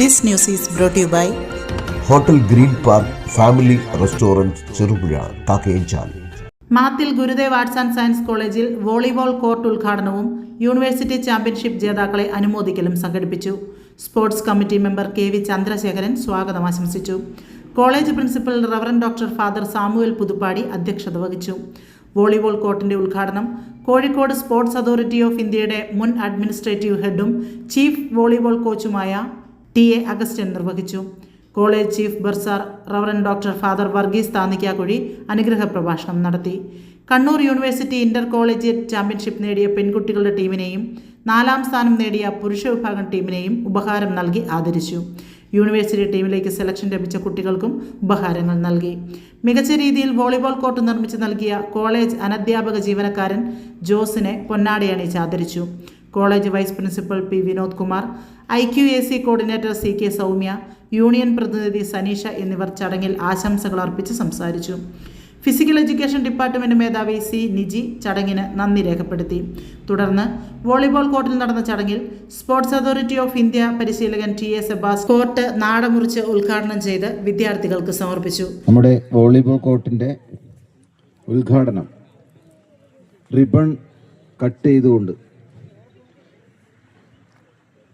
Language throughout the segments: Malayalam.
This news is brought you by by hotel green park family restaurant Cherupuzha Kakkayanchal Mathil Gurudev arts and science കോളേജിൽ വോളിബോൾ കോർട്ട് ഉദ്ഘാടനവും യൂണിവേഴ്സിറ്റി ചാമ്പ്യൻഷിപ്പ് ജേതാക്കളെ അനുമോദിക്കലും സംഘടിപ്പിച്ചു. Sports committee member K V Chandrasekharan സ്വാഗതം ആശംസിച്ചു. College principal reverend doctor father Samuel Puthuppady അധ്യക്ഷത വഹിച്ചു. വോളിബോൾ കോർട്ടിന്റെ ഉദ്ഘാടനം കോഴിക്കോട് സ്പോർട്സ് അതോറിറ്റി ഓഫ് ഇന്ത്യയുടെ മുൻ അഡ്മിനിസ്ട്രേറ്റീവ് ഹെഡും ചീഫ് വോളിബോൾ കോച്ചുമായ ടി എ അഗസ്റ്റ്യൻ നിർവഹിച്ചു. College chief bursar reverend doctor father Varghese Thannikkakuzhi അനുഗ്രഹ പ്രഭാഷണം നടത്തി. Kannur university inter college championship നേടിയ പെൺകുട്ടികളുടെ ടീമിനെയും നാലാം സ്ഥാനം നേടിയ പുരുഷ വിഭാഗം ടീമിനെയും ഉപഹാരം നൽകി ആദരിച്ചു. യൂണിവേഴ്സിറ്റി ടീമിലേക്ക് സെലക്ഷൻ ലഭിച്ച കുട്ടികൾക്കും ഉപഹാരങ്ങൾ നൽകി. മികച്ച രീതിയിൽ വോളിബോൾ കോർട്ട് നിർമ്മിച്ച് നൽകിയ കോളേജ് അനധ്യാപക ജീവനക്കാരൻ ജോസിനെ പൊന്നാടി ആദരിച്ചു. College vice principal P Vinod Kumar I Q A C coordinator C K Soumya union പ്രതിനിധി സനീഷ എന്നിവർ ചടങ്ങിൽ ആശംസകൾ അർപ്പിച്ച് സംസാരിച്ചു. ഫിസിക്കൽ എഡ്യൂക്കേഷൻ ഡിപ്പാർട്ട്മെന്റ് മേധാവി സി നിജി ചടങ്ങിന് നന്ദി രേഖപ്പെടുത്തി. തുടർന്ന് വോളിബോൾ കോർട്ടിൽ നടന്ന ചടങ്ങിൽ സ്പോർട്സ് അതോറിറ്റി ഓഫ് ഇന്ത്യ പരിശീലകൻ ടി എ സെബാസ് കോർട്ട് നാടമുറിച്ച് ഉദ്ഘാടനം ചെയ്ത് വിദ്യാർത്ഥികൾക്ക് സമർപ്പിച്ചു. നമ്മുടെ വോളിബോൾ കോർട്ടിന്റെ ഉദ്ഘാടനം റിബൺ കട്ട് ചെയ്തുകൊണ്ട്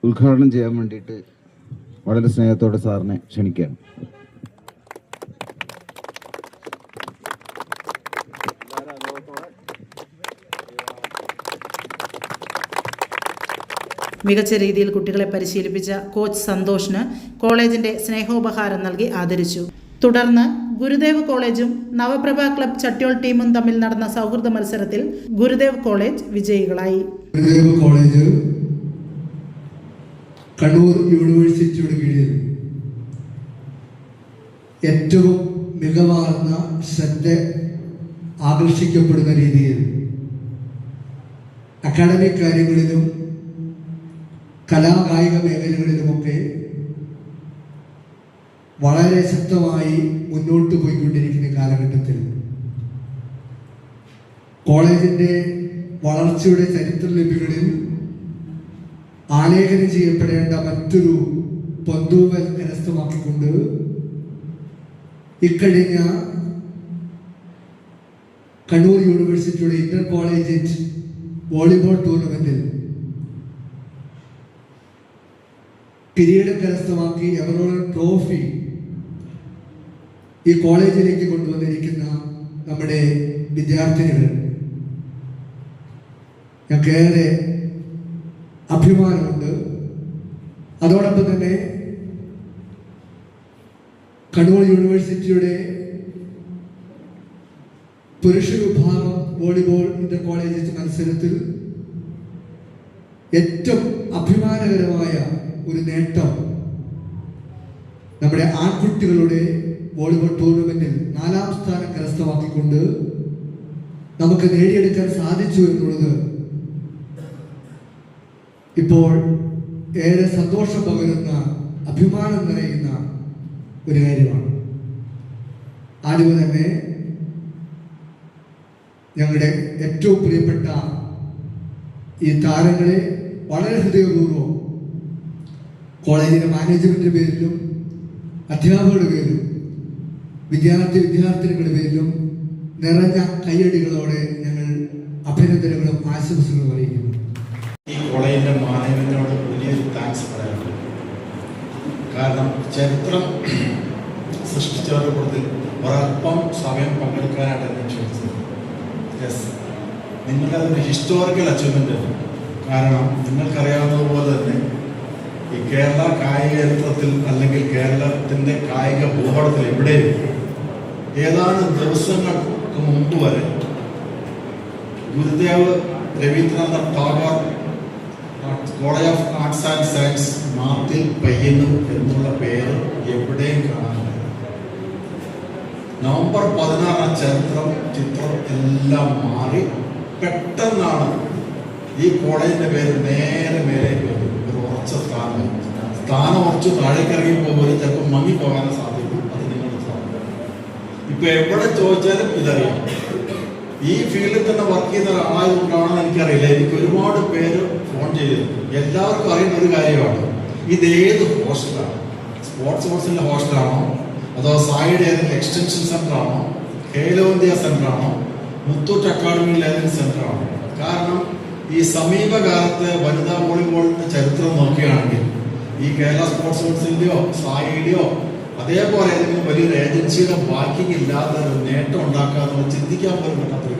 ഉദ്ഘാടനം ചെയ്യാൻ വേണ്ടിയിട്ട് വളരെ സ്നേഹത്തോടെ സാറിനെ ക്ഷണിക്കുകയാണ്. മികച്ച രീതിയിൽ കുട്ടികളെ പരിശീലിപ്പിച്ച കോച്ച് സന്തോഷിന് കോളേജിന്റെ സ്നേഹോപഹാരം നൽകി ആദരിച്ചു. തുടർന്ന് ഗുരുദേവ് കോളേജും നവപ്രഭ ക്ലബ് ചട്യോൾ ടീമും തമ്മിൽ നടന്ന സൗഹൃദ മത്സരത്തിൽ ഗുരുദേവ് കോളേജ് വിജയികളായി. ഗുരുദേവ് കോളേജ് കണ്ണൂർ യൂണിവേഴ്സിറ്റിയുടെ കീഴിൽ ഏറ്റവും മികവാർന്ന ശ്രദ്ധ ആകർഷിക്കപ്പെടുന്ന രീതിയിൽ അക്കാഡമിക് കാര്യങ്ങളിലും കലാകായിക മേഖലകളിലുമൊക്കെ വളരെ ശക്തമായി മുന്നോട്ട് പോയിക്കൊണ്ടിരിക്കുന്ന കാലഘട്ടത്തിൽ കോളേജിന്റെ വളർച്ചയുടെ ചരിത്രലിപികളിൽ ആലേഖനം ചെയ്യപ്പെടേണ്ട മറ്റൊരു പന്തൂവൽ കരസ്ഥമാക്കിക്കൊണ്ട് ഇക്കഴിഞ്ഞ കണ്ണൂർ യൂണിവേഴ്സിറ്റിയുടെ ഇന്റർ കോളേജ് വോളിബോൾ ടൂർണമെന്റിൽ കിരീടം കരസ്ഥമാക്കി എവറോളം ട്രോഫി ഈ കോളേജിലേക്ക് കൊണ്ടുവന്നിരിക്കുന്ന നമ്മുടെ വിദ്യാർത്ഥിനികൾ. ഞങ്ങൾക്കേറെ അഭിമാനമുണ്ട്. അതോടൊപ്പം തന്നെ കണ്ണൂർ യൂണിവേഴ്സിറ്റിയുടെ പുരുഷ വിഭാഗം വോളിബോൾ ഇന്റർ കോളേജ് മത്സരത്തിൽ ഏറ്റവും അഭിമാനകരമായ ഒരു നേട്ടം നമ്മുടെ ആൺകുട്ടികളുടെ വോളിബോൾ ടൂർണമെന്റിൽ നാലാം സ്ഥാനം കരസ്ഥമാക്കിക്കൊണ്ട് നമുക്ക് നേടിയെടുക്കാൻ സാധിച്ചു എന്നുള്ളത് ഇപ്പോൾ ഏറെ സന്തോഷം പകരുന്ന അഭിമാനം നിറയുന്ന ഒരു കാര്യമാണ്. ആദ്യം തന്നെ ഞങ്ങളുടെ ഏറ്റവും പ്രിയപ്പെട്ട ഈ താരങ്ങളെ വളരെ ഹൃദയപൂർവം കോളേജിന്റെ മാനേജ്മെന്റിന്റെ പേരിലും അധ്യാപകരുടെ പേരിലും വിദ്യാർത്ഥി വിദ്യാർത്ഥിനികളുടെ പേരിലും നിറഞ്ഞ കയ്യടികളോടെ ഞങ്ങൾ അഭിനന്ദനങ്ങളും ആശംസകളും അറിയിക്കുന്നു. കോളേജിന്റെ മാനേജ്മെന്റിനോട് വലിയൊരു താങ്ക്സ് പറയാനുണ്ട് കാരണം ചരിത്രം സൃഷ്ടിച്ചവരുടെ കൂടുതൽ ഒരല്പം സമയം പങ്കെടുക്കാനായിട്ട് എന്നെ ക്ഷണിച്ചത് യെസ് നിങ്ങളുടെ അതൊരു ഹിസ്റ്റോറിക്കൽ അച്ചീവ്മെന്റ് കാരണം നിങ്ങൾക്കറിയാവുന്നതുപോലെ തന്നെ ഈ കേരള കായിക ചരിത്രത്തിൽ അല്ലെങ്കിൽ കേരളത്തിന്റെ കായിക ഭൂപടത്തിൽ എവിടെയും ഏതാനും ദിവസങ്ങൾക്ക് മുമ്പ് വരെ Gurudev Rabindranath Tagore college of arts and science മാർട്ടിൽ പയ്യന്നു എന്നുള്ള പേര് എവിടെയും കാണാനില്ല. നവംബർ പതിനാറാം ചരിത്രം ചിത്രം എല്ലാം മാറി പെട്ടെന്നാണ് ഈ കോളേജിന്റെ പേര് നേരെ മേലെ ഒരു ഉറച്ച സ്ഥാനം. സ്ഥാനം ഉറച്ച് താഴേക്ക് ഇറങ്ങി പോകുമ്പോൾ ചിലപ്പോൾ മങ്ങിപ്പോകാൻ സാധിക്കും അത് നിങ്ങളുടെ സ്ഥാനം. ഇപ്പൊ എവിടെ ചോദിച്ചാലും ഇതറിയാം. ഈ ഫീൽഡിൽ തന്നെ വർക്ക് ചെയ്യുന്ന ഒരാളായതുകൊണ്ടാണെന്ന് എനിക്കറിയില്ല. എനിക്ക് ഒരുപാട് പേര് ഫോൺ ചെയ്തു എല്ലാവർക്കും അറിയുന്ന ഒരു കാര്യമാണ്. ഇത് ഏത് ഹോസ്റ്റലാണ് സ്പോർട്സ് ഹോസ്റ്റലിന്റെ ഹോസ്റ്റലാണോ അതോ സായിയുടെ ഏതെങ്കിലും എക്സ്റ്റൻഷൻ സെന്റർ ആണോ? ഖേലോ ഇന്ത്യ സെന്റർ ആണോ? മുത്തൂറ്റ് അക്കാഡമിയിലെ ഏതെങ്കിലും സെന്റർ ആണോ? കാരണം ഈ സമീപകാലത്തെ വനിതാ വോളിബോളിന്റെ ചരിത്രം നോക്കുകയാണെങ്കിൽ ഈ കേരള സ്പോർട്സ് കൗൺസിലിന്റെയോ സായിയുടെയോ അതേപോലെ ഏതെങ്കിലും വലിയൊരു ഏജൻസിയുടെ ബാക്കിംഗ് ഇല്ലാതെ നേട്ടം ഉണ്ടാക്കാതെ ചിന്തിക്കാൻ പോലും കാര്യമാണ്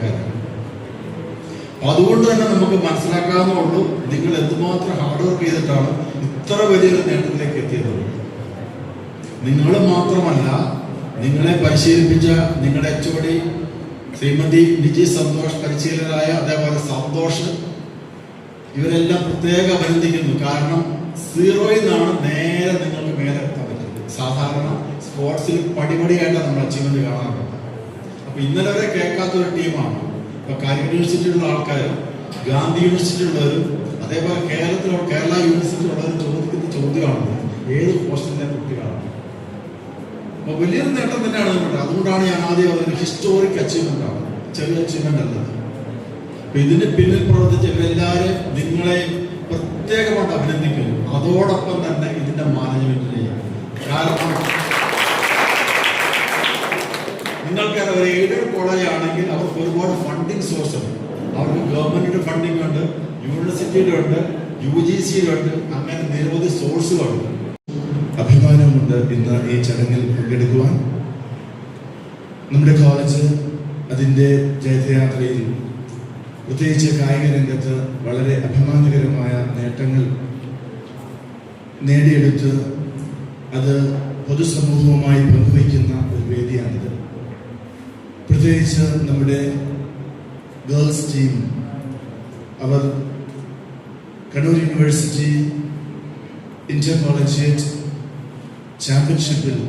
അപ്പൊ അതുകൊണ്ട് തന്നെ നമുക്ക് മനസ്സിലാക്കാവുന്നുള്ളൂ നിങ്ങൾ എന്തുമാത്രം ഹാർഡ് വർക്ക് ചെയ്തിട്ടാണ് ഇത്ര വലിയൊരു നേട്ടത്തിലേക്ക് എത്തിയത്. നിങ്ങൾ മാത്രമല്ല നിങ്ങളെ പരിശീലിപ്പിച്ച നിങ്ങളുടെ H O D Shrimati Niji Santhosh പരിശീലകരായ അതേപോലെ സന്തോഷ് ഇവരെല്ലാം പ്രത്യേക അഭിനന്ദിക്കുന്നു. കാരണം സീറോയിൽ നിന്നാണ് നേരെ നിങ്ങൾക്ക് മേലെ എത്താൻ പറ്റുന്നത്. സാധാരണ സ്പോർട്സിൽ പടിപടിയായിട്ടാണ് നമ്മൾ അച്ചീവ്മെന്റ് കാണാറുള്ളത്. അപ്പൊ ഇന്നലെ വരെ കേൾക്കാത്ത ഒരു ടീമാണ് ഇപ്പൊ കാലിക്കറ്റ് യൂണിവേഴ്സിറ്റിയിലുള്ള ആൾക്കാരും ഗാന്ധി യൂണിവേഴ്സിറ്റിയിലുള്ളവരും അതേപോലെ കേരളത്തിലുള്ള കേരള യൂണിവേഴ്സിറ്റിയിലുള്ളവരും ചോദിക്കുന്ന ചോദ്യമാണ് ഏത് പോസ്റ്റിന്റെ കുട്ടികളാണ്? അപ്പൊ വലിയൊരു നേട്ടം തന്നെയാണ് നമ്മുടെ അതുകൊണ്ടാണ് ഞാൻ ആദ്യം അതൊരു ഹിസ്റ്റോറിക് അച്ചീവ്മെന്റ് ആണ്. ചെറിയ അച്ചീവ്മെന്റ് അല്ലത് അപ്പൊ ഇതിന് പിന്നിൽ പ്രവർത്തിച്ച ഇവരെല്ലാവരും നിങ്ങളെ പ്രത്യേകമായിട്ട് അഭിനന്ദിക്കുന്നു. അതോടൊപ്പം തന്നെ ഇതിന്റെ മാനേജ്മെന്റിനെയും കാരണം നിങ്ങൾക്ക് ഒരു എയ്ഡഡ് കോളേജ് ആണെങ്കിൽ അവർക്ക് ഒരുപാട് ഫണ്ടിങ് സോഴ്സ് ഉണ്ട്. അവർക്ക് ഗവൺമെന്റിന്റെ ഫണ്ടിങ് ഉണ്ട് യൂണിവേഴ്സിറ്റിയിലുണ്ട് യു ജി സിയിലുണ്ട് അങ്ങനെ നിരവധി സോഴ്സുകളുണ്ട് അഭിമാനമുണ്ട് ഇന്ന് ഈ ചടങ്ങിൽ പങ്കെടുക്കുവാൻ. നമ്മുടെ കോളേജ് അതിന്റെ ജയത്രയാത്രയിൽ പ്രത്യേകിച്ച് കായിക രംഗത്ത് വളരെ അഭിമാനകരമായ നേട്ടങ്ങൾ നേടിയെടുത്ത് അത് പൊതുസമൂഹവുമായി പങ്കുവയ്ക്കുന്ന പ്രത്യേകിച്ച് നമ്മുടെ ഗേൾസ് ടീം അവർ കണ്ണൂർ യൂണിവേഴ്സിറ്റി ഇന്റർ കോളേജിയേറ്റ് ചാമ്പ്യൻഷിപ്പിൽ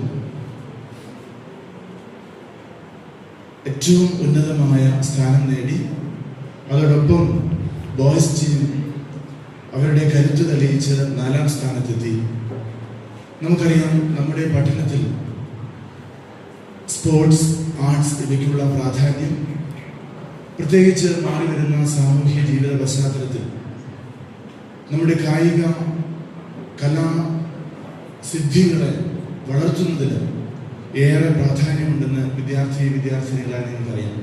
ഏറ്റവും ഉന്നതമായ സ്ഥാനം നേടി. അതോടൊപ്പം ബോയ്സ് ടീം അവരുടെ കരുത്ത് തെളിയിച്ച് നാലാം സ്ഥാനത്തെത്തി. നമുക്കറിയാം നമ്മുടെ പഠനത്തിൽ സ്പോർട്സ് ആർട്സ് ഇവയ്ക്കുള്ള പ്രാധാന്യം പ്രത്യേകിച്ച് മാറി വരുന്ന സാമൂഹ്യ ജീവിത പശ്ചാത്തലത്തിൽ. നമ്മുടെ കായിക കലാ സിദ്ധികളെ വളർത്തുന്നതിന് ഏറെ പ്രാധാന്യമുണ്ടെന്ന് വിദ്യാർത്ഥി വിദ്യാർത്ഥിനികളെ നിങ്ങൾക്കറിയാം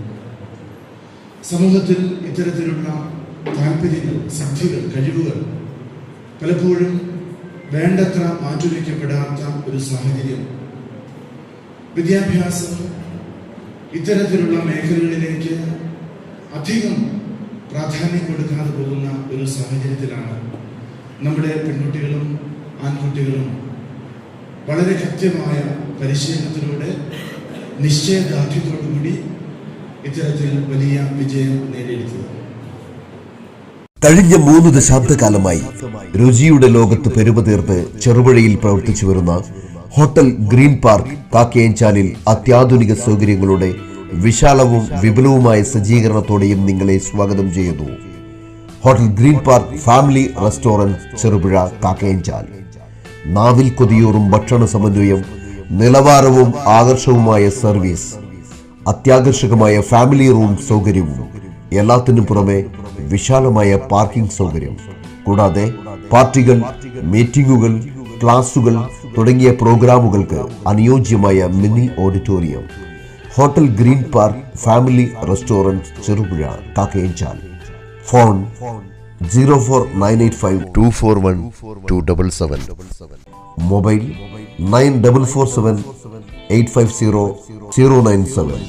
സമൂഹത്തിൽ ഇത്തരത്തിലുള്ള താല്പര്യങ്ങൾ സിദ്ധികൾ കഴിവുകൾ പലപ്പോഴും വേണ്ടത്ര മാറ്റുരയ്ക്കപ്പെടാത്ത ഒരു സാഹചര്യം വിദ്യാഭ്യാസം ഇത്തരത്തിലുള്ള മേഖലകളിലേക്ക് അധികം പ്രാധാന്യം കൊടുക്കാതെ പോകുന്ന ഒരു സാഹചര്യത്തിലാണ് നമ്മുടെ പെൺകുട്ടികളും ആൺകുട്ടികളും വളരെ കൃത്യമായ പരിശീലനത്തിലൂടെ നിശ്ചയദാർഢ്യത്തോടുകൂടി ഇത്തരത്തിൽ വലിയ വിജയം നേടിയെടുത്തത്. കഴിഞ്ഞ മൂന്ന് ദശാബ്ദകാലമായി രുചിയുടെ ലോകത്ത് പെരുമതീർത്ത് ചെറുപുഴയിൽ പ്രവർത്തിച്ചു വരുന്ന ഹോട്ടൽ ഗ്രീൻ പാർക്ക് കാക്കയഞ്ചാലിൽ അത്യാധുനിക സൗകര്യങ്ങളുടെ വിശാലവും വിപുലവുമായ സജ്ജീകരണത്തോടെയും നിങ്ങളെ സ്വാഗതം ചെയ്യുന്നു. Hotel green park family restaurant Cherupuzha Kakkayanchal നാവിൽ കൊതിയൂറും ഭക്ഷണ സമന്വയം നിലവാരവും ആകർഷവുമായ സർവീസ് അത്യാകർഷകമായ ഫാമിലി റൂം സൗകര്യവും എല്ലാത്തിനും പുറമെ വിശാലമായ പാർക്കിംഗ് സൗകര്യം. കൂടാതെ പാർട്ടികൾ മീറ്റിംഗുകൾ ക്ലാസുകൾ തുടങ്ങിയ പ്രോഗ്രാമുകൾക്ക് അനുയോജ്യമായ mini auditorium. Hotel green park family restaurant Cherupuzha Kakkayanchal. Phone zero four nine eight five two four one two double seven. Mobile nine double four seven eight five zero zero nine seven.